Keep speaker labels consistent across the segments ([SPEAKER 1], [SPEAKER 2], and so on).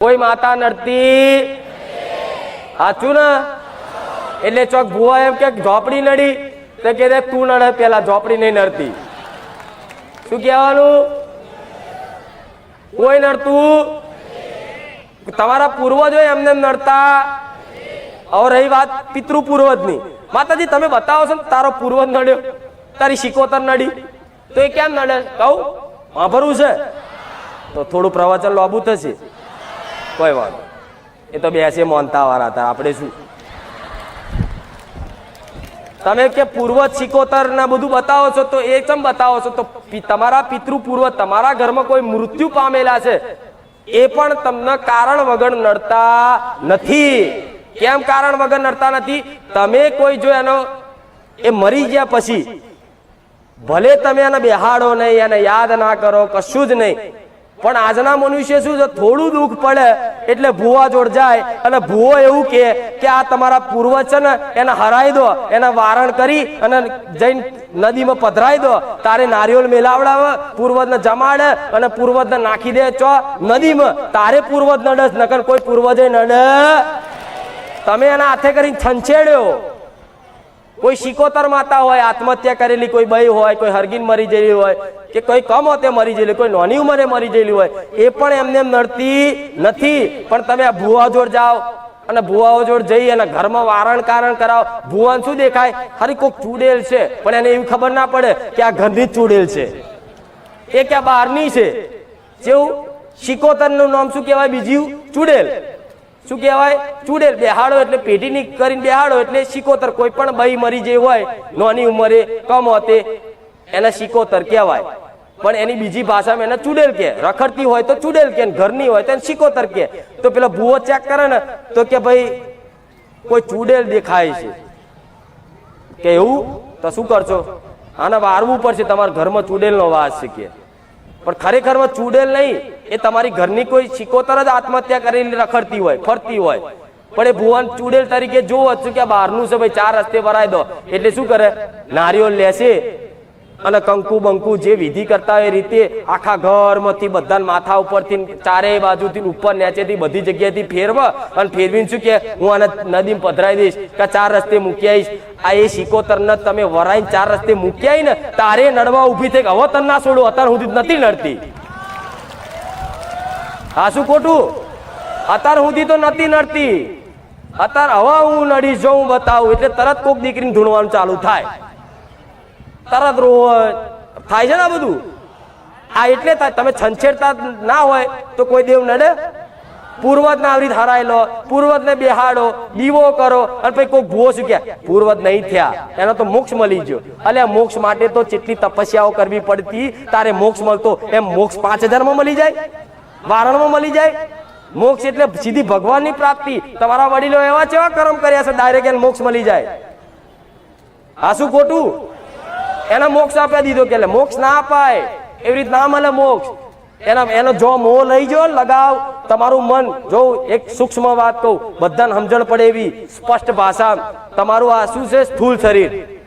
[SPEAKER 1] કોઈ માતા નડતી? સાચું ને? એટલે ચોક ભુવા એમ કે ઝોપડી નડી, તો કે તું નડે પેલા ઝોપડી નહીં નડતી. શું કહેવાનું? કોઈ નડતું? તમારા પૂર્વજો એમને નડતા? હવે રહી વાત પિતૃ પૂર્વજની માતાજી, તમે બતાવો છો ને તારો પૂર્વજ નડ્યો, તારી શિકોતર નડી, તો એ કેમ નડે? કહું વાંભરવું છે. તો થોડું પ્રવચન લોબું થશે. કોઈ વાંધો એ તો બેસે મોનતા વાળા હતા આપણે શું? તમે કે પૂર્વજ શિકોતર ના બધું બતાવો છો, તો એ કેમ બતાવો છો? તો તમારા પિતૃ પૂર્વ, તમારા ઘરમાં કોઈ મૃત્યુ પામેલા છે? એ પણ તમને કારણ વગર નડતા નથી. કેમ કારણ વગર નડતા નથી? તમે કોઈ જો એનો એ મરી ગયા પછી, ભલે તમે એને બેહાડો નહીં, એને યાદ ના કરો, કશું જ નહીં. પણ આજના મનુષ્ય શું છે? થોડું દુઃખ પડે એટલે ભૂવા જોડ જાય અને ભૂવો એવું કે કે આ તમારા પૂર્વજ છે ને, એને હરાઈ દો, એને વારણ કરી અને જઈને નદીમાં પધરાઈ દો. તારે નારિયેળ મેલાવડાવે, પૂર્વજને જમાડે અને પૂર્વજને નાખી દે. ચો, નદીમાં. તારે પૂર્વજ નડસ નકર કોઈ પૂર્વજે નડે. તમે એના હાથે કરીને છંછેડ્યો. કોઈ શિકોતર માતા હોય, આત્મહત્યા કરેલી કોઈ બઈ હોય, કોઈ હરગીન મરી ગયેલી હોય, કે કોઈ કમ હોતે મરી ગયેલી કોઈ નાની ઉંમરે મરી ગયેલી હોય, એ પણ એમને એમ નડતી નથી. પણ તમે આ ભુવા જોડ જાઓ અને ભુવાઓ જોડ જઈ અને ઘરમાં વારણ કારણ કરાવો. ભુવાન શું દેખાય? હરી કોક ચૂડેલ છે, પણ એને એવી ખબર ના પડે કે આ ઘરની ચૂડેલ છે. એ ક્યાં બહારની છે? જેવું શિકોતરનું નામ શું કહેવાય બીજું? ચૂડેલ. શું કહેવાય? ચૂડેલ બેહાડો એટલે પેઢીની કરીને બેહાડો એટલે શિકોતર કોઈ પણ બઈ મરી જે હોય, નાની ઉંમરે, કમ હોતે, એને શિકોતર કહેવાય. પણ એની બીજી ભાષામાં એને ચૂડેલ કે રખડતી હોય તો ચૂડેલ કે ઘરની હોય તો એને શિકોતર કે તો પેલો ભૂવો ચેક કરે ને, તો કે ભાઈ, કોઈ ચૂડેલ દેખાય છે. કે એવું? તો શું કરશો? આને વારવું પડશે, તમારા ઘરમાં ચૂડેલનો વાસ છે કે. પણ ખરેખરમાં ચૂડેલ નહીં. એ તમારી ઘરની કોઈ શિકોતર જ આત્મહત્યા કરીને રખડતી હોય, ફરતી હોય. પણ એ ભુવન ચૂડેલ તરીકે જોવો છું કે બહારનું છે ભાઈ, ચાર રસ્તે ભરાઈ દો. એટલે શું કરે? નારિયેળ લેશે. અને કંકુ બંકુ જે વિધિ કરતા એ રીતે આખા ઘરમાંથી બધા માથા ઉપરથી ચારેય બાજુથી ઉપર નીચેથી બધી જગ્યાએથી ફેરવ અને ફેરવીને શું કે, હું આને નદીમાં પધરાઈ દઈશ, કે ચાર રસ્તે મૂકી આવીશ. આ એ શિકોતરને તમે વરાઈને ચાર રસ્તે મૂકી ને તારે નડવા ઊભી થઈ હવે તને ના છોડું, અત્યારે સુધી નથી નડતી. હા, શું ખોટું? અત્યારે સુધી તો નથી નડતી. અત્યારે હવે હું નડીશ જો હું બતાવું, એટલે તરત કોક દીકરીને ધૂણવાનું ચાલુ થાય. તરત રોવ થાય છે ને આ બધું? આ એટલે તમે છંછેડતા ના હોય તો કોઈ દેવ નડે? પૂર્વત ના આવી લો હરાયેલો પૂર્વજ ને બેહાડો, દીવો કરો અને પછી કોઈ ભૂવો શું પૂર્વત નહીં થયા. એનો તો મોક્ષ મળી ગયો. એટલે મોક્ષ માટે તો જેટલી તપસ્યાઓ કરવી પડતી, તારે મોક્ષ મળતો, એમ મોક્ષ પાંચ હજારમાં મળી જાય? વારણમાં મળી જાય? મોક્ષ એટલે સીધી ભગવાનની પ્રાપ્તિ. તમારા વડીલો એવા કેવા કર્મ કર્યા છે ડાયરેક્ટ એને મોક્ષ મળી જાય? આ શું ખોટું? એને મોક્ષ આપી દીધો કે મોક્ષ ના અપાય. એવી રીત ના મળે મોક્ષ. એના એનો જો મોહ લઈ જો લગાવ. તમારું મન, જો એક સૂક્ષ્મ વાત કહું, બધાને સમજણ પડે એવી સ્પષ્ટ ભાષા. તમારું આ શું છે? સ્થૂળ શરીર.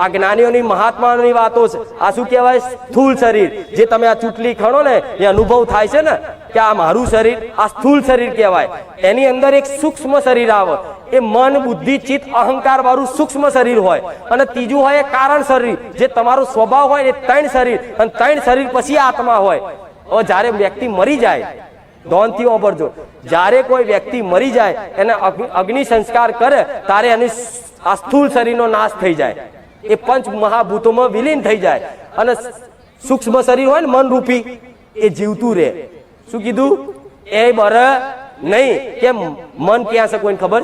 [SPEAKER 1] આ જ્ઞાનીઓની મહાત્માઓની વાતો છે. આ શું કહેવાય? સ્થૂળ શરીર. જે તમે આ ચૂંટલી ખણો ને, એ અનુભવ થાય છે ને, કે આ મારું શરીર, આ સ્થૂળ શરીર કહેવાય. એની અંદર એક સૂક્ષ્મ શરીર આવે. એ મન, બુદ્ધિ, ચિત્ત, અહંકાર વાળું સૂક્ષ્મ શરીર હોય. અને ત્રીજું હોય એ કારણ શરીર. જે તમારો સ્વભાવ હોય એ ત્રણ શરીર. અને ત્રણ શરીર પછી આત્મા હોય. હવે જ્યારે વ્યક્તિ મરી જાય ધોનથી વાપરજો જ્યારે કોઈ વ્યક્તિ મરી જાય, એને અગ્નિ સંસ્કાર કરે, ત્યારે એની આ સ્થૂળ શરીરનો નાશ થઈ જાય. એ પંચ મહાભૂતોમાં વિલીન થઈ જાય. અને સૂક્ષ્મ શરીર હોય ને મન રૂપી એ જીવતું રહે. શું કીધું? એ બર નહીં. કેમ? મન ક્યાં છે કોઈને ખબર?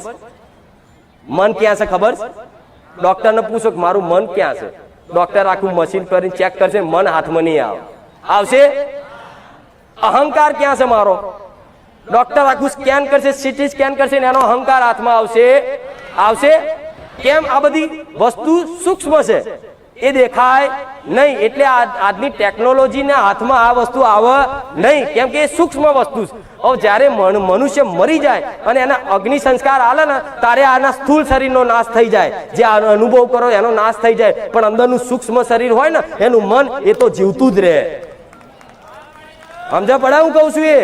[SPEAKER 1] મન ક્યાં છે ખબર? ડોક્ટરને પૂછો કે મારું મન ક્યાં છે? ડોક્ટર આખું મશીન કરીને ચેક કરશે, મન હાથમાં નહીં આવે. આવશે? અહંકાર ક્યાં છે મારો? ડોક્ટર આખું સ્કેન કરશે, સીટી સ્કેન કરશે ને એનો અહંકાર હાથમાં આવશે. આવશે? કેમ આ બધી વસ્તુ સૂક્ષ્મ છે? એ દેખાય નહીં. એટલે આજની ટેકનોલોજીના હાથમાં આ વસ્તુ આવે નહીં. કેમ કે એ સૂક્ષ્મ વસ્તુ છે. હવે જ્યારે મનુષ્ય મરી જાય અને એના અગ્નિ સંસ્કાર આલે ને, ત્યારે આના સ્થૂળ શરીરનો નાશ થઈ જાય. જે અનુભવ કરો એનો નાશ થઈ જાય. પણ અંદરનું સૂક્ષ્મ શરીર હોય ને, એનું મન એ તો જીવતું જ રહે. સમજા પડા હું કહું છું એ?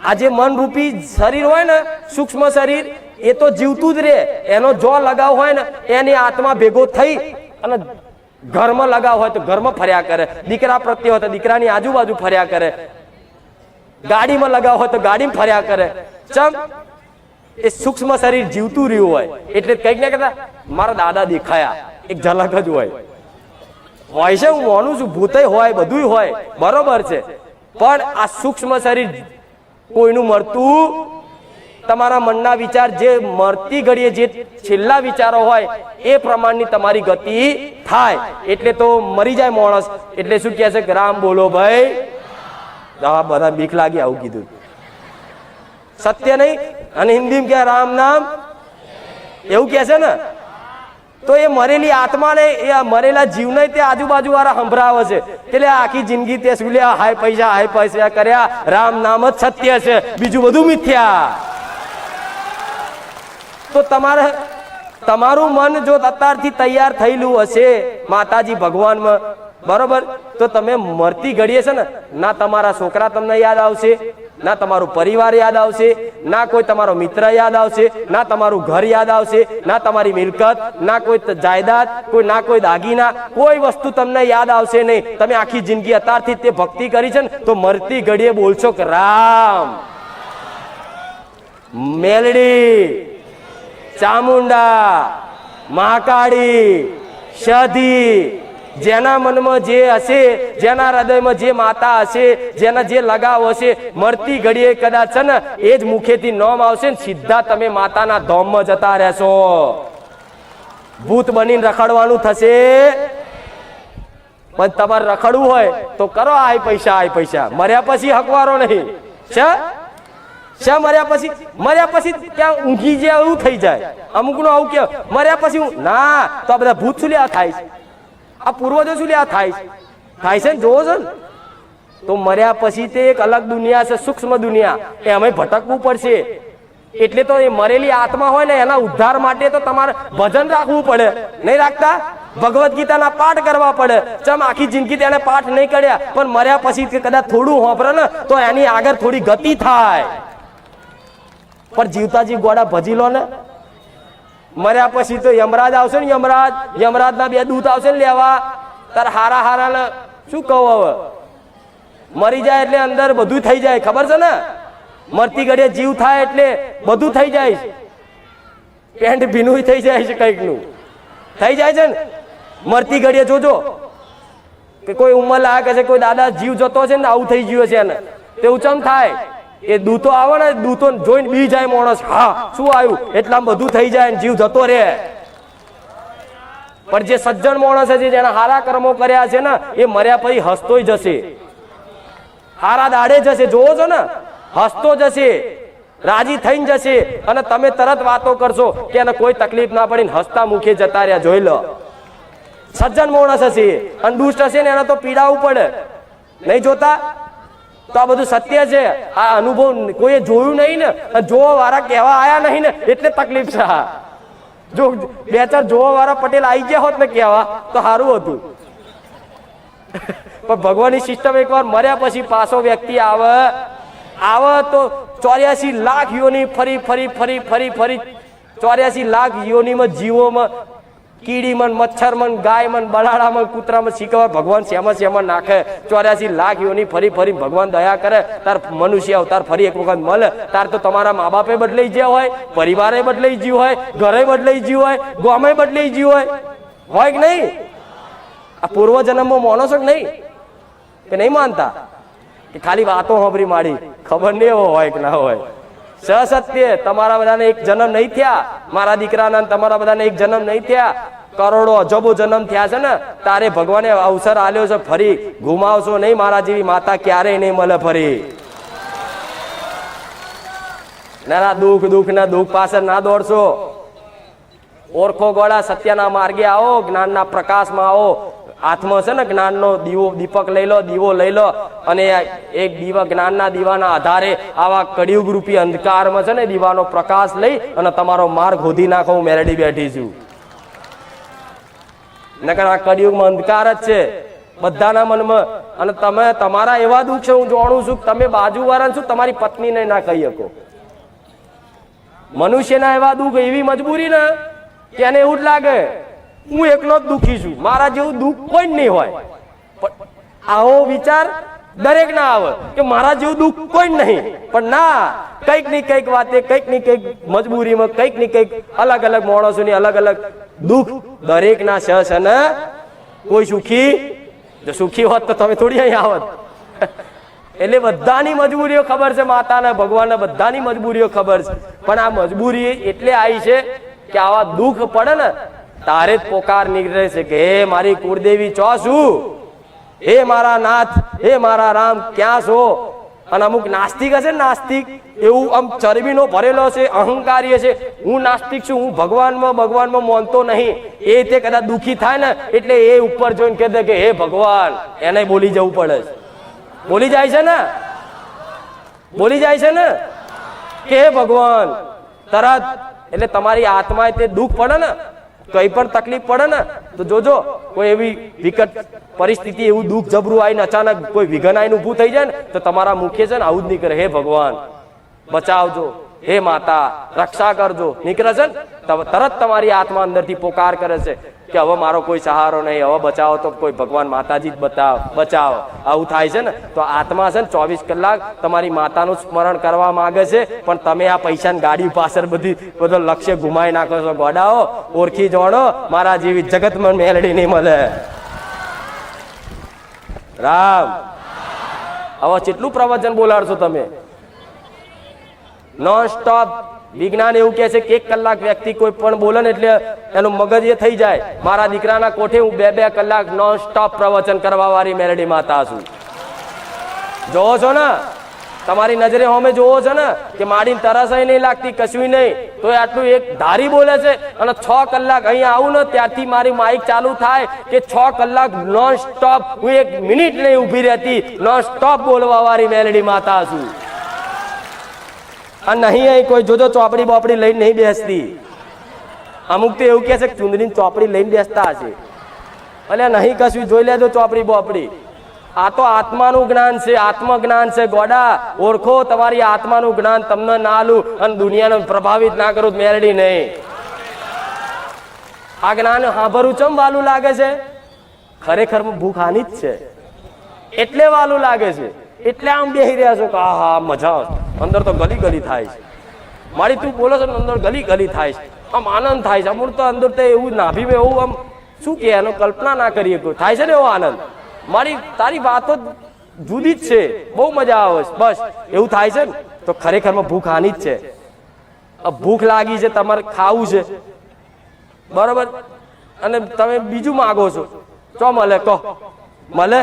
[SPEAKER 1] આ જે મનરૂપી શરીર હોય ને, સૂક્ષ્મ શરીર એ તો જીવતું જ રહે એનો જો લગાવ હોય ને, એની આત્મા ભેગો થઈ અને ઘરમાં લગાવ હોય તો ઘરમાં ફર્યા કરે. દીકરા પ્રત્યે હોય તો દીકરાની આજુબાજુ ફર્યા કરે. ગાડીમાં લગાવ હોય તો ગાડીમાં ફર્યા કરે. ચમ, એ સૂક્ષ્મ શરીર જીવતું રહ્યું હોય. એટલે કંઈક ને કહેતા મારા દાદા દેખાયા. એક ઝલક જ હોય. હોય છે, હું માનું છું ભૂતય હોય, બધુંય હોય. બરોબર છે. પણ આ સૂક્ષ્મ શરીર કોઈનું મરતું તમારા મનના વિચાર જે મરતી ઘડીએ જે છેલ્લા વિચારો હોય, એ પ્રમાણની તમારી ગતિ થાય. એટલે તો મરી જાય માણસ. એટલે શું કહે છે કે, રામ બોલો ભાઈ. હા બધા બીક લાગી આવું કીધું. સત્ય નહીં, અને હિન્દીમાં કે રામ નામ. એવું કહે છે ને? તો એ મરેલી આત્માને, એ મરેલા જીવને તે આજુબાજુ વાળા સંભળાવે છે. એટલે આખી જિંદગી તે શું લે હાય પૈસા હાય પૈસા કર્યા, રામ નામ જ સત્ય છે, બીજું બધું મિથ્યા. તો તમારે તમારું મન જો અત્યારથી તૈયાર થયેલું હશે, માતાજી ભગવાનમાં, બરોબર? તો તમે મરતી ઘડીએ છે ને, ના તમારા છોકરા તમને યાદ આવશે, ના તમારું પરિવાર યાદ આવશે, ના કોઈ તમારો મિત્ર યાદ આવશે, ના તમારું ઘર યાદ આવશે, ના તમારી મિલકત, ના કોઈ જાયદાદ, કોઈ, ના કોઈ દાગીના, કોઈ વસ્તુ તમને યાદ આવશે નહીં. તમે આખી જિંદગી અત્યારથી તે ભક્તિ કરી છે ને, તો મરતી ઘડીએ બોલશો કે રામ. મેલડી. ચામુંડા, મહાકાળી, શધી, જેના મનમાં જે હશે, જેના હૃદયમાં જે માતા હશે, જેના જે લગાવ હશે, મળતી ઘડીએ કદાચ છે ને, એ જ મુખેથી નોમ આવશે ને, સીધા તમે માતાના ધોમમાં જતા રહેશો. ભૂત બનીને રખડવાનું થશે. પણ તમારે રખડવું હોય તો કરો આ પૈસા આ પૈસા. મર્યા પછી હકવારો નહીં. છે? શા મર્યા પછી? મર્યા પછી ત્યાં ઊંઘી જે એવું થઈ જાય. અમુકનું આવું કે, મર્યા પછી ના, તો આ બધા ભૂત શું લ્યા થાય છે? આ પૂર્વજો શું લ્યા થાય છે? થાય છે ને? જોવો છો ને? તો મર્યા પછી તે એક અલગ દુનિયા છે, સૂક્ષ્મ દુનિયા. એ અમે ભટકવું પડશે. એટલે તો એ મરેલી આત્મા હોય ને, એના ઉદ્ધાર માટે તો તમારે ભજન રાખવું પડે. નહીં રાખતા? ભગવદ્ ગીતાના પાઠ કરવા પડે. ચમ આખી જિંદગી તેને પાઠ નહીં કર્યા? પણ મર્યા પછી કદાચ થોડું હોપરે ને, તો એની આગળ થોડી ગતિ થાય. પણ જીવતાજી ગોળા ભજી લો ને. મર્યા પછી તો યમરાજ આવશે ને, યમરાજ. યમરાજના બે દૂત આવશે ને લેવા. તાર હારા હારા ને શું કહું હવે? મરી જાય એટલે અંદર બધું થઈ જાય, ખબર છે ને? મરતી ઘડીએ જીવ થાય એટલે બધું થઈ જાય છે. પેન્ટ ભીનું થઈ જાય છે કંઈકનું. થઈ જાય છે ને? મરતી ઘડીએ જોજો. કે કોઈ ઉંમર લાગે હશે કોઈ દાદા જીવ જતો છે ને, આવું થઈ ગયું છે એને. તેવું ચમ થાય? એ દૂતો આવે ને, દૂતો જોઈને બી જાય માણસ. હા, શું આવ્યું? એટલા બધું થઈ જાય જીવ જતો રહે. પણ જે સજ્જન માણસ છે જેને હારા કર્મો કર્યા છે ને, એ મર્યા પછી હસતોય જશે. હારા દાડે જશે. જોવો છો ને? હસતો જશે. રાજી થઈને જશે. અને તમે તરત વાતો કરશો કે એને કોઈ તકલીફ ના પડીને હસતા મુખે જતા રહ્યા. જોઈ લો. સજ્જન માણસ હશે. અને દુષ્ટ હશે ને, એને તો પીડાવું પડે. નહીં જોતા? તો આ બધું સત્ય છે. આ અનુભવ કોઈએ જોયું નહીં ને જોવા વાળા કહેવા આયા નહીં ને, એટલે તકલીફ છે હા જો બે ચાર જોવા વાળા પટેલ આવી ગયા હોત ને કહેવા, તો સારું હતું. પણ ભગવાનની સિસ્ટમ એકવાર મર્યા પછી પાછો વ્યક્તિ આવે. આવે તો ચોર્યાસી લાખ યોની ફરી ફરી ફરી ફરી ફરી, ચોર્યાસી લાખ યોનીમાં જીવોમાં કીડીમાં મચ્છરમાં મન બલાડામાં કૂતરામાં શીખવા ભગવાન શ્યામા શ્યામા નાખે. ચોર્યાસી લાખ યોની ફરી ફરી ભગવાન દયા કરે. તાર મનુષ્ય અવતાર ફરી એક વખત મળે તાર તો તમારા મા બાપે બદલાઈ ગયા હોય, પરિવારે બદલાઈ ગયું હોય, ઘરે બદલાઈ ગયું હોય, ગામે બદલાઈ ગયું હોય. હોય કે નહીં? આ પૂર્વ જન્મમાં માનો છો કે નહીં? કે નહીં માનતા? કે ખાલી વાતો સાંભળી માડી ખબર નહીં એવો હોય કે ના હોય. સસત્ય તમારા બધાને એક જન્મ નહીં થયા. મારા દીકરાના તમારા બધાને એક જન્મ નહીં થયા. કરોડો, અજબો જન્મ થયા છે ને, તારે ભગવાને અવસર આલ્યો છે, ફરી ગુમાવશો નહીં મારા જેવી માતા ક્યારેય નહીં મળે ફરી. ના દુઃખ દુઃખ, ના, દુઃખ પાછળ ના દોડશો. ઓળખો ગોળા, સત્યના માર્ગે આવો, જ્ઞાનના પ્રકાશમાં આવો. હાથમાં છે ને જ્ઞાનનો દીવો, દીપક લઈ લો, દીવો લઈ લો અને એક દીવા જ્ઞાનના દીવાના આધારે આવા કડિયુગ રૂપી અંધકારમાં છે ને દીવાનો પ્રકાશ લઈ અને તમારો માર્ગ હોધી નાખો, હું મેરેડી બેઠી છું. નકર આ કડિયુગમાં અંધકાર જ છે. બધાના મનમાં અને તમે તમારા એવા દુઃખ છે, હું જાણું છું તમે બાજુવાળા છું તમારી પત્નીને ના કહી શકો? મનુષ્યના એવા દુઃખ એવી મજબૂરી ને કે એને એવું જ લાગે હું એકલો જ દુઃખી છું. મારા જેવું દુઃખ કોઈ નહીં હોય. આવો વિચાર દરેક ના આવે કે મારા જેવું દુઃખ કોઈ નહીં. પણ ના, કંઈકની કંઈક વાતે, કંઈકની કંઈક મજબૂરીમાં, કંઈકની કંઈક અલગ અલગ માણસોની અલગ અલગ દુઃખ દરેક ના સહસ છે ને કોઈ સુખી, જો સુખી હોત તો તમે થોડી અહીં આવત. એટલે બધાની મજબૂરીઓ ખબર છે માતાને, ભગવાનને બધાની મજબૂરીઓ ખબર છે. પણ આ મજબૂરી એટલે આવી છે કે આવા દુઃખ પડે ને તારે જ પોકાર નીકળે છે કે, હે મારી કુળદેવી, ચો છું? હે મારા નાથ, હે મારા રામ, ક્યાં છો? અને અમુક નાસ્તિક હશે ને નાસ્તિક, એવું આમ ચરબીનો ભરેલો છે, અહંકારી છે હું નાસ્તિક છું, હું ભગવાનમાં ભગવાનમાં માનતો નહીં. એ તે કદાચ દુઃખી થાય ને, એટલે એ ઉપર જોઈને કહે કે, હે ભગવાન, એને બોલી જવું પડે છે. બોલી જાય છે ને? બોલી જાય છે ને? કે, હે ભગવાન, તરત, એટલે તમારી આત્માએ તે દુઃખ પડે ને કઈ પણ તકલીફ પડે ને, તો જોજો, કોઈ એવી વિકટ પરિસ્થિતિ, એવું દુઃખ જબરું આવીને અચાનક કોઈ વિઘન આવીને ઊભું થઈ જાય ને, તો તમારા મુખ્ય છે ને આવું જ નીકળે. હે ભગવાન, બચાવજો. હે માતા, રક્ષા કરજો. નીકળે છે ને, તો તરત તમારી આત્મા અંદરથી પોકાર કરે છે. કે હવે મારો કોઈ સહારો નહીં, હવે બચાવો તો કોઈ ભગવાન માતાજી જ બતાવ, બચાવો. આવું થાય છે ને, તો આત્મા છે ને ચોવીસ કલાક તમારી માતાનું સ્મરણ કરવા માંગે છે, પણ તમે આ પૈસાની ગાડી પાછળ બધી, બધો લક્ષ્ય ગુમાઈ નાખો છો. ગોડાઓ, ઓળખી જોડો, મારા જેવી જગતમાં મેલડી નહીં મળે. રામ. હવે કેટલું પ્રવચન બોલાડશો તમે? નોન સ્ટોપ વિજ્ઞાન એવું કહે છે કે એક કલાક વ્યક્તિ કોઈ પણ બોલે ને એટલે એનું મગજ એ થઈ જાય. મારા દીકરાના કોઠે હું બે બે કલાક નોન સ્ટોપ પ્રવચન કરવા વાળી મેલડી માતા છું. જોવો છો ને? તમારી નજરે હોમે જોવો છો ને? કે માડીને તરસાઈ નહીં લાગતી કશું નહીં. તો આટલું એક ધારી બોલે છે અને છ કલાક અહીંયા આવું ને ત્યારથી મારી માઇક ચાલુ થાય કે છ કલાક નોન સ્ટોપ હું એક મિનિટ નહીં ઊભી રહેતી નોન સ્ટોપ બોલવા વાળી મેલડી માતા છું. અને નહીં અહીં કોઈ જોજો ચોપડી બોપડી લઈને નહીં બેસતી. અમુક તો એવું કહે છે કે ચુંદડીની ચોપડી લઈને બેસતા હશે. એટલે નહીં કશું, જોઈ લેજો ચોપડી બોપડી. આ તો આત્માનું જ્ઞાન છે, આત્મજ્ઞાન છે. ગોડા, ઓળખો તમારી આત્માનું જ્ઞાન, તમને ના આલું અને દુનિયાને પ્રભાવિત ના કરું મેરડી નહીં. આ જ્ઞાન સાંભળવું ચમ વાલું લાગે છે? ખરેખર ભૂખ આની જ છે. એટલે વાલું લાગે છે. એટલે આમ બેહી રહ્યા છો કે આ હા મજા આવે અંદર તો ગલી ગલી થાય છે. મારી તું બોલો છો અંદર ગલી ગલી થાય છે. આમ આનંદ થાય છે. અમુક તો અંદર તો એવું નાભી એવું આમ શું કે એનો કલ્પના ના કરીએ કોઈ. થાય છે ને એવો આનંદ? મારી, તારી વાતો જુદી જ છે. બહુ મજા આવે છે. બસ, એવું થાય છે ને, તો ખરેખરમાં ભૂખ આની જ છે. ભૂખ લાગી છે, તમારે ખાવું છે. બરોબર? અને તમે બીજું માગો છો. ચો મળે કહો. મળે